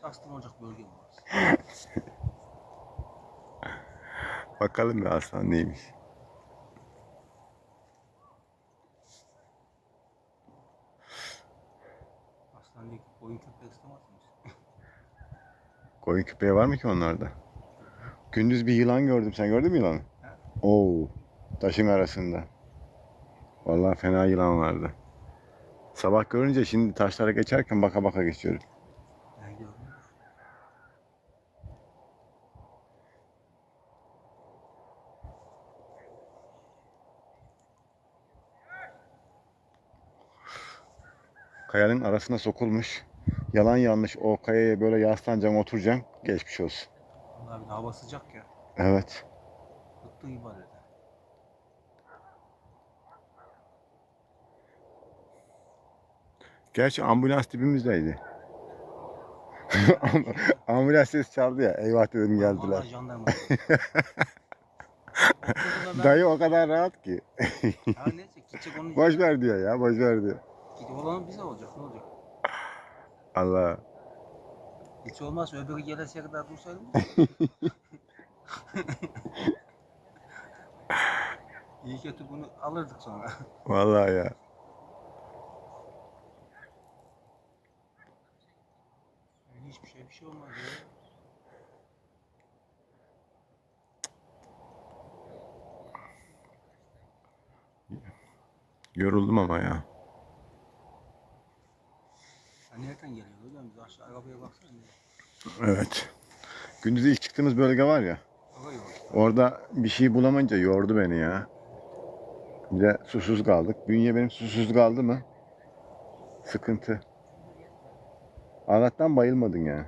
Çastım olacak bölge mi orası? Bakalım bir aslan neymiş. Aslan değil, koyun köpek istemez misin? Koyun köpeği var mı ki onlarda? Gündüz bir yılan gördüm. Sen gördün mü yılanı? Oo, taşın arasında. Vallahi fena yılan vardı. Sabah görünce şimdi taşlara geçerken baka baka geçiyorum. Ben gördüm. Kayanın arasına sokulmuş. Yalan yanlış o kayaya böyle yaslanacağım oturacağım. Geçmiş olsun. Vallahi bir de hava sıcak ya. Evet. Bıktığı gibi halde. Gerçi ambulans dibimizdeydi. ambulans ses çaldı ya. Eyvah dedim geldiler. Vallahi jandarma. Dayı o kadar rahat ki. Ya neyse gidecek onun Boş ver diyor ya. Boş ver diyor. Gidip olan bize olacak ne olacak? Allah. Hiç olmazsa öbürü gelesiye kadar dursaydım. İyi kötü bunu alırdık sonra. Vallahi ya. Hiçbir şey bir şey olmaz ya. Yoruldum ama ya. Sen nereden Biz aşağı arabaya baksana. Evet. Gündüz ilk çıktığımız bölge var ya. Orada bir şey bulamayınca yordu beni ya. Bir de susuz kaldık. Bünye benim susuz kaldı mı? Sıkıntı. Allah'tan bayılmadın ya.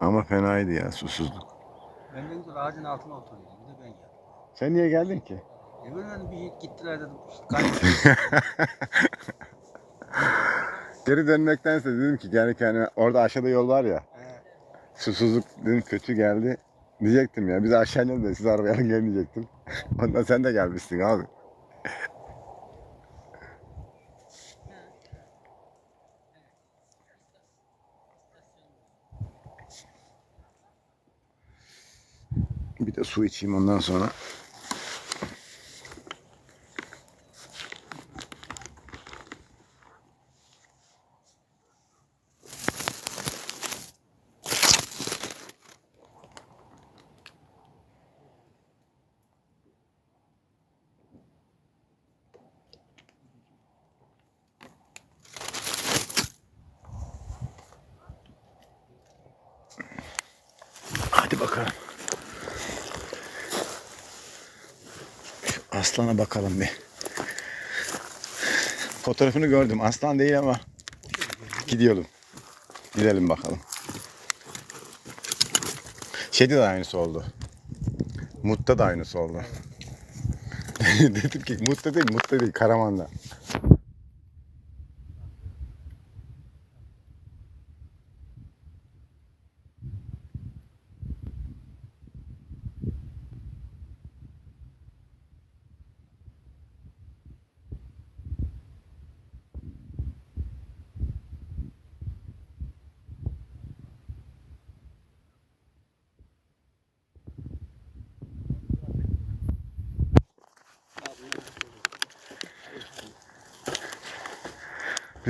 Ama fenaydı ya susuzluk. Ben de ağacın altına oturuyorum. Bir de ben geldim. Sen niye geldin ki? Hani bir gittiler dedim. Geri dönmektense dedim ki kendi kendime orada aşağıda yol var ya. He. Susuzluk dedim kötü geldi. Diyecektim ya biz aşağı inelim de siz arabaya gelin diyecektim. Ondan sen de gelmişsin abi. Bir de su içeyim ondan sonra. Hadi bakalım. Şu aslana bakalım bir. Fotoğrafını gördüm. Aslan değil ama gidiyorum. Gidelim bakalım. Şeyde de aynısı oldu. Mut'ta da aynısı oldu. Dedim ki Mut'ta değil, Mut'ta değil, Karaman'da.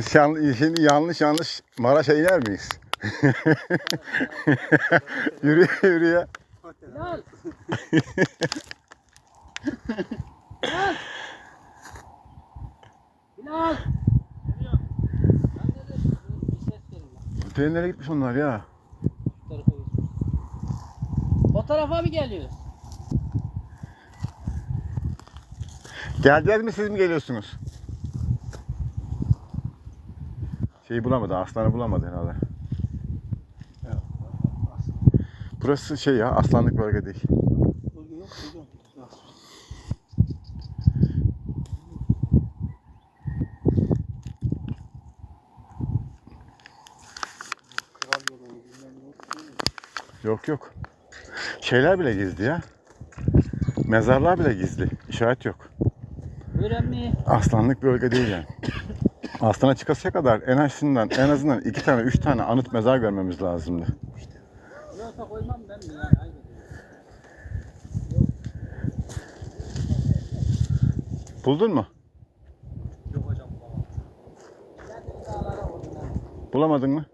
Biz şimdi yanlış yanlış Maraş'a iner miyiz? yürüye yürüye. Bilal. Bilal. Bilal. Bir ses gelin lan. Öteye nereye gitmiş onlar ya? O tarafa mı geliyoruz? Geleceğiz mi siz mi geliyorsunuz? Şeyi bulamadı, aslanı bulamadı herhalde. Burası şey ya, aslanlık bölge değil. Bölge yok hocam. Yok. Yok. Şeyler bile gizli ya. Mezarlar bile gizli. İşaret yok. Öğren mi? Aslanlık bölge değil yani. Aslana çıkasıya kadar en azından en azından iki tane üç tane anıt mezar görmemiz lazımdı. Yani? Buldun mu? Yok hocam koydum. Bulamadın mı?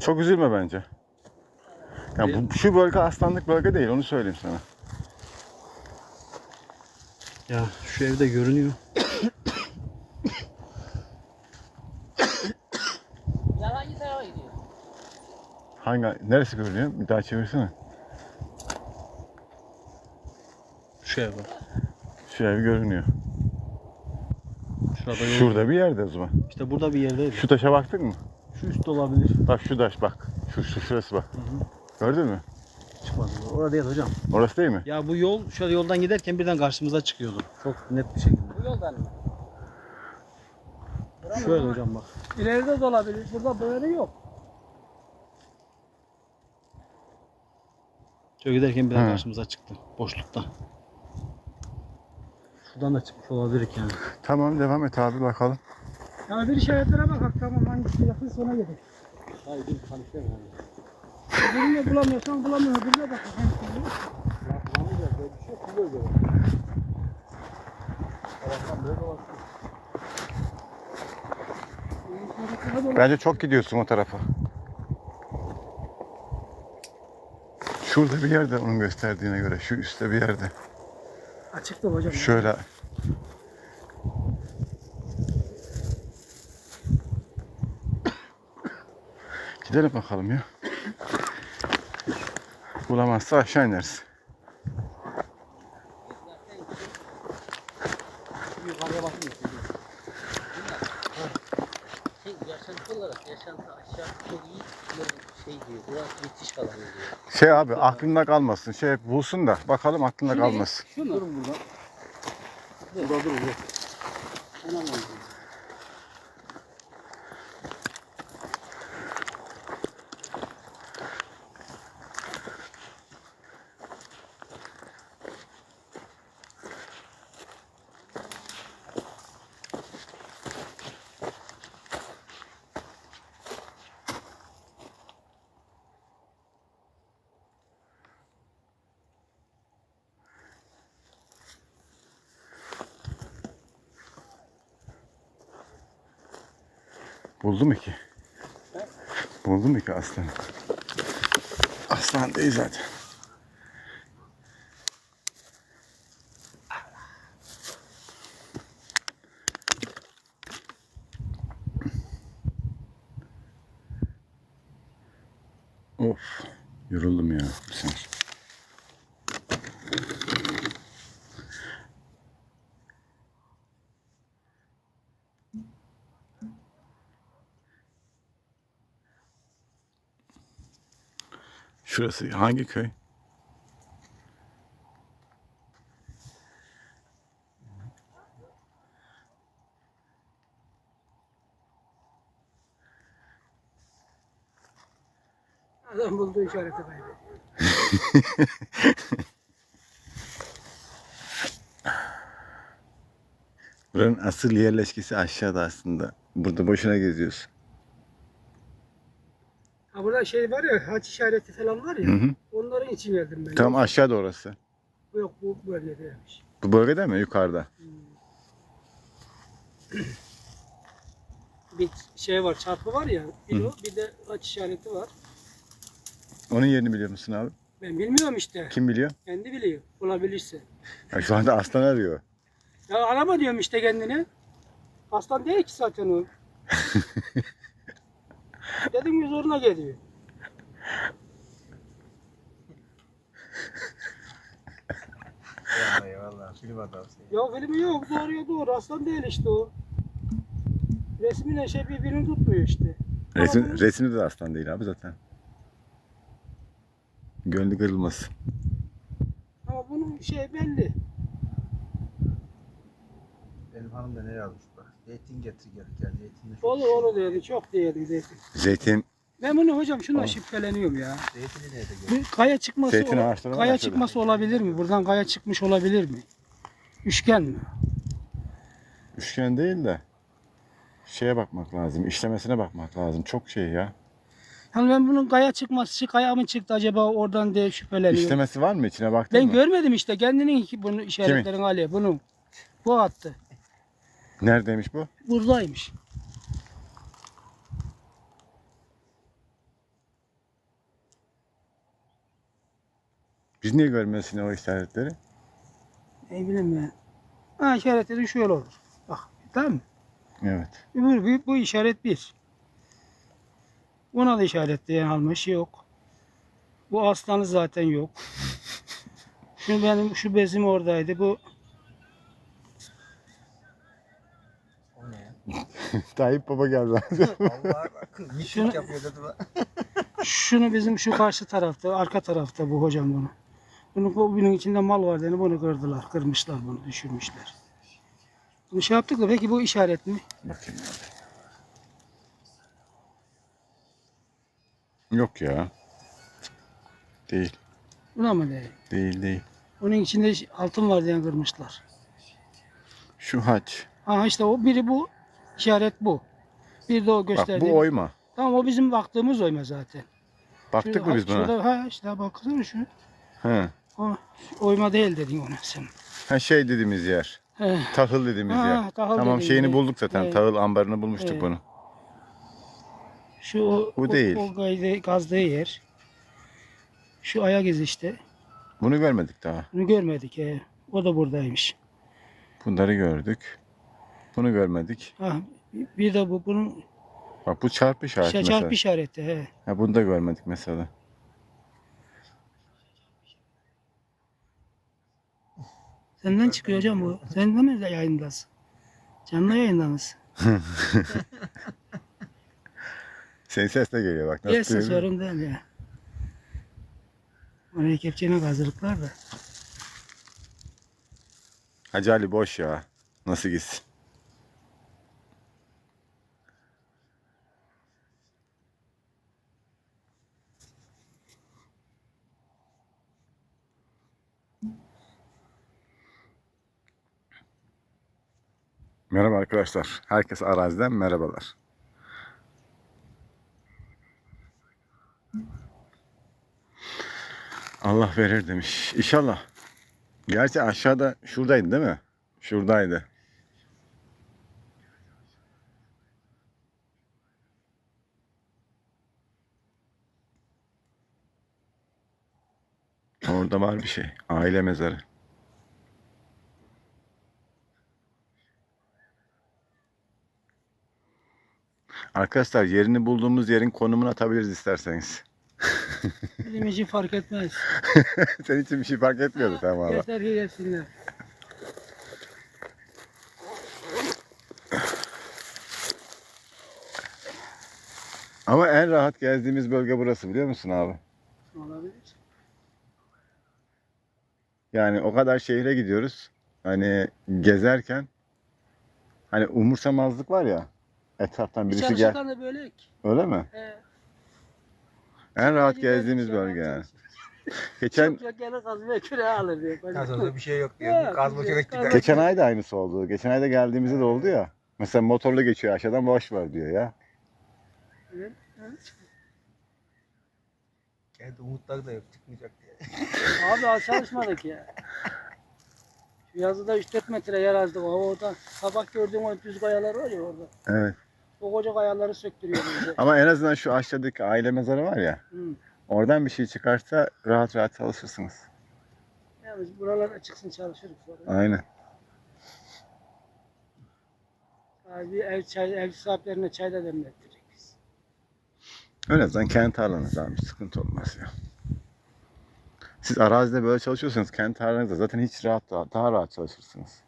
Çok üzülme bence. Ya bu, şu bölge aslanlık bölge değil onu söyleyeyim sana. Ya şu evde görünüyor. Yalan tarafa gidiyor. Hangi neresi görünüyor? Bir daha çevirsene. Şu ev var. Şu ev görünüyor. Şurada yol. Şurada bir yerde o zaman. İşte burada bir yerdeydi. Şu taşa baktık mı? Şu üstte olabilir. Bak şu taş bak. Şu, şu şurası bak. Gördün mü? Çıkmadı. Orada değil hocam. Orası değil mi? Ya bu yol şöyle yoldan giderken birden karşımıza çıkıyordu. Çok net bir şekilde. Bu yoldan mı? Şöyle hocam bak. İleride de olabilir. Burada böyle yok. Şöyle giderken birden Hı. karşımıza çıktı. Boşlukta. Şuradan da çıkmış olabilir yani. Tamam devam et abi bakalım. Ya bir işaretlere bakak tamam hangisi yakın sonra gidelim. Hayır bir tanışıyor yani. Birini bulamıyorsan bulamıyor. Birine bakak hangisi. Ya bulamayacağız böyle bir şey yok. Bu bölgede. Allah'tan böyle dolaşıyor. Bence çok gidiyorsun o tarafa. Şurada bir yerde onun gösterdiğine göre. Şu üstte bir yerde. Açıkta hocam. Şöyle. Gidelim bakalım ya. Bulamazsa aşağı ineriz. Yukarıya bakın. Şey, yaşantı olarak yaşantı aşağı çok iyi şey diyor. Burası bitiş alanı diyor. Şey abi aklında kalmasın. Şey bulsun da bakalım aklında kalmasın. Şu mu? Durun burada. Burada durun. dur. Buldu mu ki? Buldu mu ki aslan? Aslan değil zaten. Of. Yoruldum ya. Sen. Şurası hangi köy? Adam bulduğu işarete bayılıyor. Buranın asıl yerleşkesi aşağıda aslında. Burada boşuna geziyorsun. Şey var ya haç işareti falan var ya. Hı hı. Onların için geldim ben. Tam aşağıda orası. Yok bu bölgedeymiş. Bu bölgede mi? Yukarıda. Bir şey var çarpı var ya. Bir, o, bir de haç işareti var. Onun yerini biliyor musun abi? Ben bilmiyorum işte. Kim biliyor? Kendi biliyor. Olabilirse. Ha, şu anda aslan arıyor. Ya arama diyorum işte kendine. Aslan değil ki zaten o. Dedim ki zoruna geliyor. Eyvallah eyvallah. Film adamsın. Ya filmi yok doğruya doğru aslan değil işte o. Resmiyle şey birbirini tutmuyor işte. Resim, resimde de aslan değil abi zaten. Gönlü kırılmasın. Ama bunun şey belli. Benim hanım da ne yazmış bak. Zeytin getir gel. Gel zeytinle çok Olur olur dedi çok değerli zeytin. Zeytin, Ben bunu hocam şundan Tamam. şüpheleniyorum ya. Bir kaya çıkması Zeytin ola- kaya aşağıda. çıkması olabilir mi? Buradan kaya çıkmış olabilir mi? Üçgen mi? Üçgen değil de şeye bakmak lazım. işlemesine bakmak lazım. Çok şey ya. Yani ben bunun kaya çıkması, kaya mı çıktı acaba oradan diye şüpheleniyorum. İşlemesi var mı içine baktın ben mı? görmedim işte kendinin bunu işaretlerin Ali bunun. Bu attı. Neredeymiş bu? Buradaymış. Biz niye görmesin o işaretleri? Ne bileyim ben. Ha işaretleri şöyle olur. Bak tamam mı? Evet. Bu, bu, bu işaret bir. Buna da işaretleyen almış yok. Bu aslanı zaten yok. Şu benim şu bezim oradaydı. Bu O ne ya? Tayyip Baba geldi. Allah miting Şunu- yapıyor dedi bak. şunu bizim şu karşı tarafta, arka tarafta bu hocam bunu. Bunu bu bunun içinde mal var yani bunu kırdılar, kırmışlar bunu, düşürmüşler. Bunu şey yaptık da peki bu işaret mi? Bakayım abi. Yok ya. Değil. Buna mı değil? Değil değil. Onun içinde altın var diye kırmışlar. Şu haç. Ha işte o biri bu, işaret bu. Bir de o Bak gösterdiğim. bu oyma. Tamam o bizim baktığımız oyma zaten. Baktık Şurada- mı biz buna? Şurada, ha işte baksana şu. He. O oyma değil dedin ona sen. Ha şey dediğimiz yer. He. Tahıl dediğimiz Ha, yer. tahıl tamam dediğin şeyini yer. bulduk zaten. Evet. Tahıl ambarını bulmuştuk Evet. bunu. Şu o, Bu o- değil. O, gaydı, gazdığı yer. Şu ayak izi işte. Bunu görmedik daha. Bunu görmedik. He. O da buradaymış. Bunları gördük. Bunu görmedik. Ha, bir de bu bunun Bak bu çarpı işareti mesela. çarpı işareti. He. Ha, bunu da görmedik mesela. Senden çıkıyor hocam bu. Sen de mi yayındasın? Canlı yayında mısın? Senin ses de geliyor bak. Nasıl Gelsin duyuyor? sorun değil ya. Oraya kepçenin hazırlıklar da. Hacı Ali boş ya. Nasıl gitsin? Arkadaşlar. Herkes araziden merhabalar. Allah verir demiş. İnşallah. Gerçi aşağıda şuradaydı değil mi? Şuradaydı. Orada var bir şey. Aile mezarı. Arkadaşlar yerini bulduğumuz yerin konumunu atabiliriz isterseniz. Bizim için fark etmez. Senin için bir şey fark etmiyordu tamam valla. Yeter ki gelsinler. Ama en rahat gezdiğimiz bölge burası biliyor musun abi? Olabilir. Yani o kadar şehre gidiyoruz. Hani gezerken hani umursamazlık var ya etraftan birisi gel. De böyle. Öyle mi? He. En rahat bir şey bölge yani. Geçen Çok çok gelir kazmaya küreği alır diyor. Kazada bir şey yok diyor. Ha, Kazma kürek Kazma- gider. geçen ay da aynısı oldu. Geçen ayda geldiğimizde de oldu ya. Mesela motorla geçiyor aşağıdan boş ver diyor ya. Evet, evet. Kendi umutları da yok çıkmayacak diye. Abi az çalışmadık ya. Şu yazıda 3-4 metre yer azdık. O oradan sabah gördüğüm o düz kayalar var ya orada. Evet. O koca kayaları söktürüyor bize. Ama en azından şu aşağıdaki aile mezarı var ya. Hı. Oradan bir şey çıkarsa rahat rahat çalışırsınız. Ya biz buralara çıksın çalışırız sonra. Aynen. Abi ev, çay, ev sahiplerine çay da demlettirecek biz. En azından kendi tarlanız abi. Sıkıntı olmaz ya. Siz arazide böyle çalışıyorsanız kendi tarlanızda zaten hiç rahat daha, daha rahat çalışırsınız.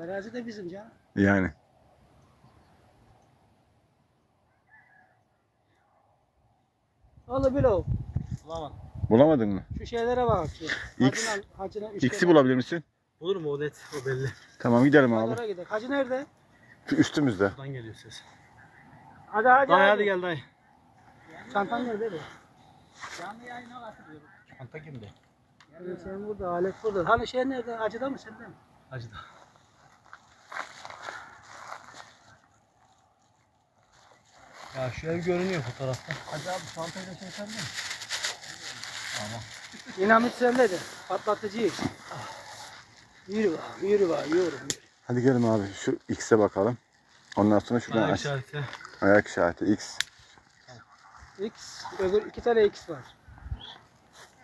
Arazi de bizim canım. Yani. Oğlum bile o. Bulamadım. Bulamadın mı? Şu şeylere bak. Şu. X. Hacına, hacına üç X'i kere- bulabilir misin? Olur mu o net o belli. Tamam gidelim Hadi abi. oraya gidelim. Hacı nerede? Şu üstümüzde. Buradan geliyor ses. Hadi hadi. Dayı hadi. hadi gel dayı. Çantan nerede? be? Canlı yayına katılıyorum. Çanta kimde? Yani sen burada, alet burada. Hani şey nerede? Hacıda mı sende mi? Acıda. Ha şu ev görünüyor fotoğrafta. Hadi abi çantayla çeker mi? Dinamit sende de. Patlatıcı. Yürü bak, yürü bak, yürü. yürü. Hadi gelin abi şu X'e bakalım. Ondan sonra şuradan Ayak aç. işareti. Ayak işareti X. X, öbür iki tane X var.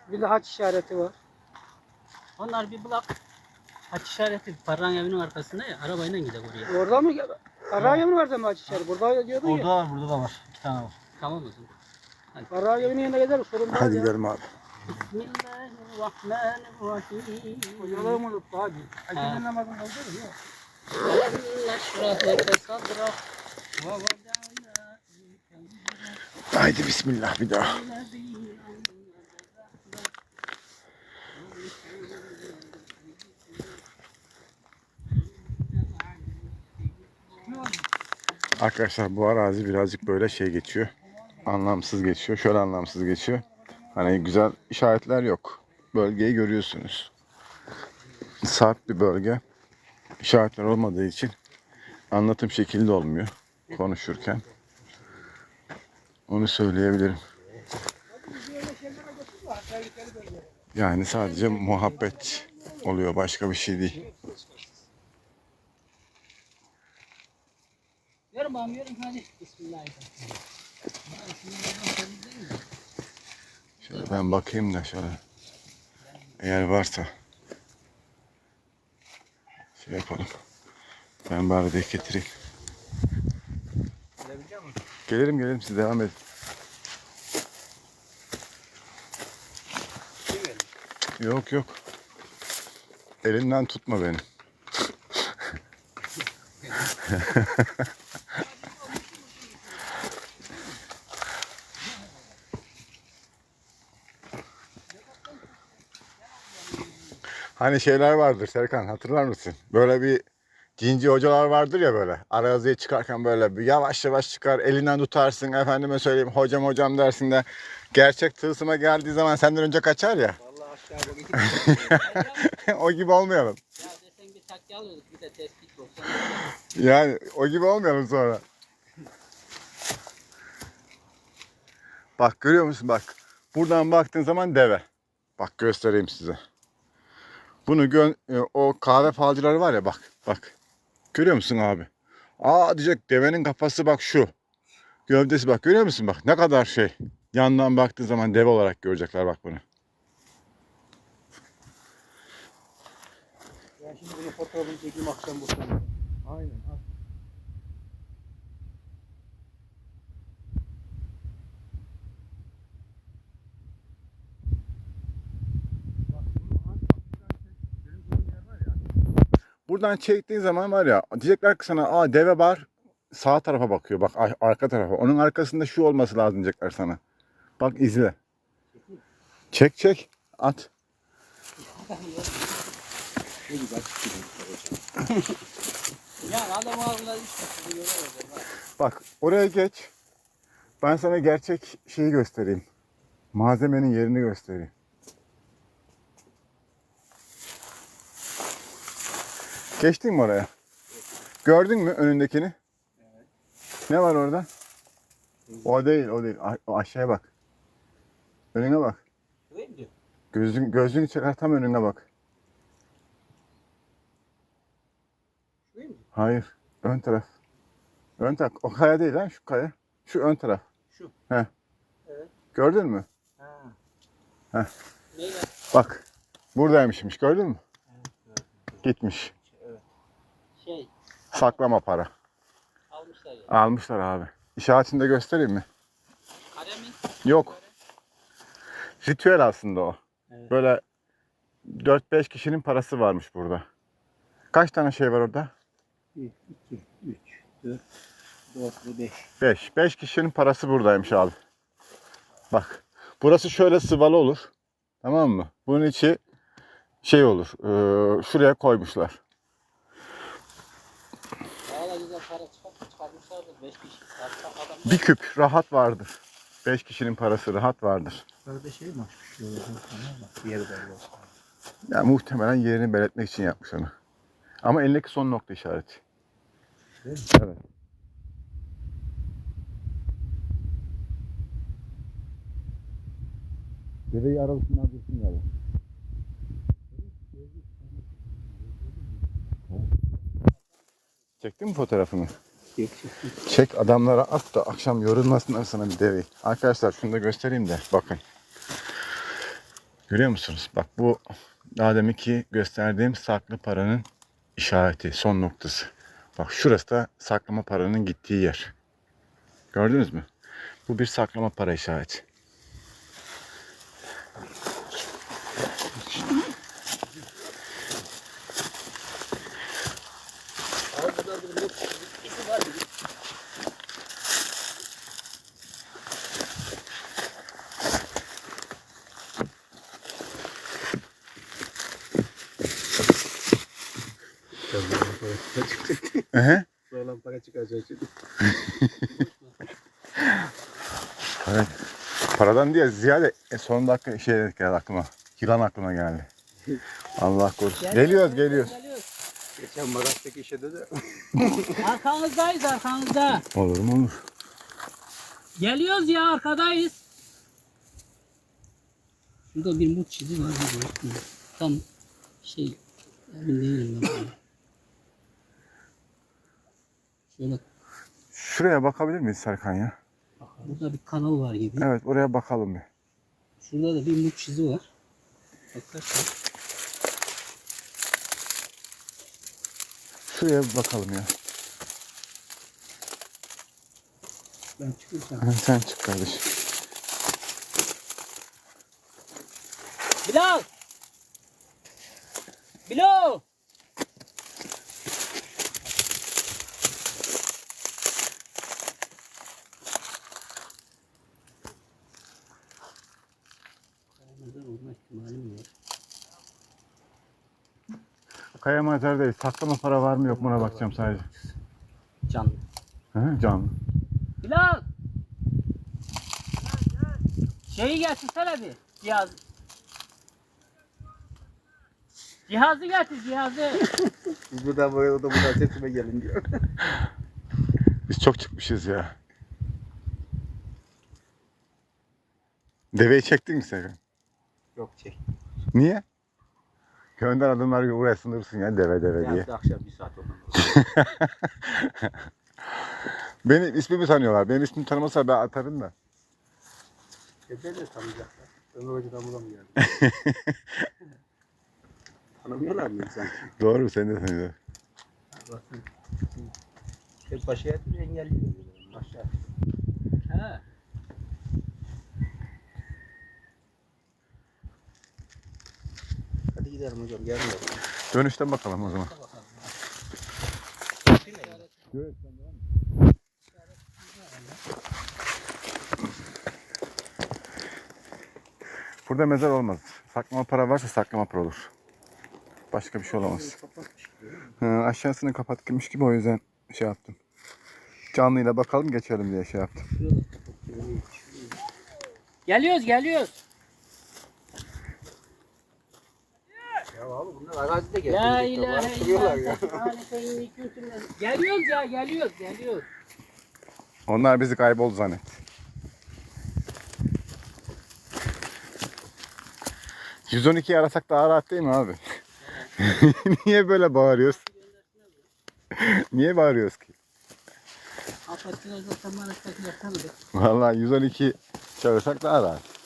Bir de haç işareti var. Onlar bir blok haç işareti parran evinin arkasında ya arabayla gider oraya. Orada mı? Karayı mı var haç işareti? Burada diyordun Orada ya. var burada da var. İki tane var. Tamam o zaman. Karayı evinin yanına gider sorun değil Hadi ya. gidelim abi. Bismillahirrahmanirrahim. Hocalarım unuttu abi. Acele namazın oldu mu? Yok. Neşrah leke sadrak ve vada'na Haydi bismillah bir daha. Arkadaşlar bu arazi birazcık böyle şey geçiyor. Anlamsız geçiyor. Şöyle anlamsız geçiyor. Hani güzel işaretler yok. Bölgeyi görüyorsunuz. Sarp bir bölge. İşaretler olmadığı için anlatım şekilde olmuyor konuşurken. Onu söyleyebilirim. Yani sadece muhabbet oluyor. Başka bir şey değil. Yürü bakalım yürü hadi. Bismillahirrahmanirrahim. Şöyle ben bakayım da şöyle. Eğer varsa şey yapalım. Ben bari de getireyim. Gelebilecek misin? Gelirim gelirim siz devam edin. Yok yok. Elinden tutma beni. Hani şeyler vardır Serkan hatırlar mısın? Böyle bir cinci hocalar vardır ya böyle. Araziye çıkarken böyle bir yavaş yavaş çıkar elinden tutarsın efendime söyleyeyim hocam hocam dersin de gerçek tılsıma geldiği zaman senden önce kaçar ya. Vallahi aşağı bak iki o gibi olmayalım. Ya desen bir takya alıyorduk bir de tespit olsa. Yani o gibi olmayalım sonra. Bak görüyor musun bak. Buradan baktığın zaman deve. Bak göstereyim size. Bunu gö- e, o kahve falcıları var ya bak bak. Görüyor musun abi? Aa diyecek devenin kafası bak şu. Gövdesi bak görüyor musun bak ne kadar şey. Yandan baktığı zaman deve olarak görecekler bak bunu. Ben şimdi bunu fotoğrafını çekeyim akşam bu sene. Aynen. Buradan çektiğin zaman var ya diyecekler ki sana aa deve var sağ tarafa bakıyor bak ar- arka tarafa. Onun arkasında şu olması lazım diyecekler sana. Bak izle. Çek çek at. Bak oraya geç. Ben sana gerçek şeyi göstereyim. Malzemenin yerini göstereyim. Geçtin mi oraya? Gördün mü önündekini? Ne var orada? O değil, o değil. A- aşağıya bak. Önüne bak. Gözün, gözünü çıkar tam önüne bak. Hayır. Ön taraf. Ön taraf. O kaya değil lan şu kaya. Şu ön taraf. Şu. He. Evet. Gördün mü? Ha. Neyle? Bak. Buradaymışmış gördün mü? Gitmiş. Şey Saklama para. almışlar ya. Almışlar abi. İşaretini de göstereyim mi? Kare mi? Yok. Ritüel aslında o. Evet. Böyle 4-5 kişinin parası varmış burada. Kaç tane şey var orada? 1, 2, 3, 4, 4 ve 5. 5. 5 kişinin parası buradaymış abi. Bak. Burası şöyle sıvalı olur. Tamam mı? Bunun içi şey olur. eee, şuraya koymuşlar. Bir küp rahat vardır. Beş kişinin parası rahat vardır. Böyle şey mi açmış? Yani muhtemelen yerini belirtmek için yapmış onu. Ama elindeki son nokta işareti. Değil mi? Evet. Dereyi aralısından dursun ya. Çektin mi fotoğrafını? Çek adamlara at da akşam yorulmasınlar sana bir deveyi. Arkadaşlar şunu da göstereyim de bakın. Görüyor musunuz? Bak bu daha deminki gösterdiğim saklı paranın işareti, son noktası. Bak şurası da saklama paranın gittiği yer. Gördünüz mü? Bu bir saklama para işareti. Ehe. Sağlam para çıkacak şimdi. Evet. Paradan diye ziyade e, son dakika şey dedik geldi aklıma. Yılan aklıma geldi. Allah korusun. Geliyoruz geliyoruz. Geçen Maraş'taki işe de Arkanızdayız arkanızda. Olur mu olur. Geliyoruz ya arkadayız. Şurada bir mut çizi var. de. Tam şey emin değilim ben. Şöyle Şuraya bakabilir miyiz Serkan ya? burada bir kanal var gibi. Evet oraya bakalım bir. Şurada da bir mut çizi var. Bakarsan. Şuraya bir bakalım ya. Ben çıkırsam. Sen çık kardeşim. Bilal! Bilal! Kaya Mazar değil. Saklama para var mı yok mu ona bakacağım sadece. Canlı. Hı, canlı. Bilal! Şeyi getirsene bir. Cihaz. Cihazı getir cihazı. Biz buradan böyle o da buradan sesime gelin diyor. Biz çok çıkmışız ya. Deveyi çektin mi Serkan? Yok çek. Niye? Gönder adımlar uğraşsın dursun ya deve deve diye. Yarın akşam bir saat ondan. Benim ismimi tanıyorlar. Benim ismimi tanımasa ben atarım da. E beni de tanıyacaklar. Ömür Hoca'dan geldi? Tanımıyorlar mı insan? Doğru seni de tanıyorlar. Bakın. Hep başa yatıyor engelli diyorlar. Aşağı. He. Hadi gidelim hocam gelmiyor. Dönüşten bakalım o zaman. Burada mezar olmaz. Saklama para varsa saklama para olur. Başka bir şey olamaz. Hı, aşağısını kapatmış gibi o yüzden şey yaptım. Canlıyla bakalım geçelim diye şey yaptım. Geliyoruz geliyoruz. Abi bunlar arazide geldi. La ilahe illallah. Geliyoruz ya geliyoruz geliyoruz. Onlar bizi kayboldu zannet. ...112'yi arasak daha rahat değil mi abi? Niye böyle bağırıyoruz? Niye bağırıyoruz ki? Vallahi 112 çağırsak daha rahat.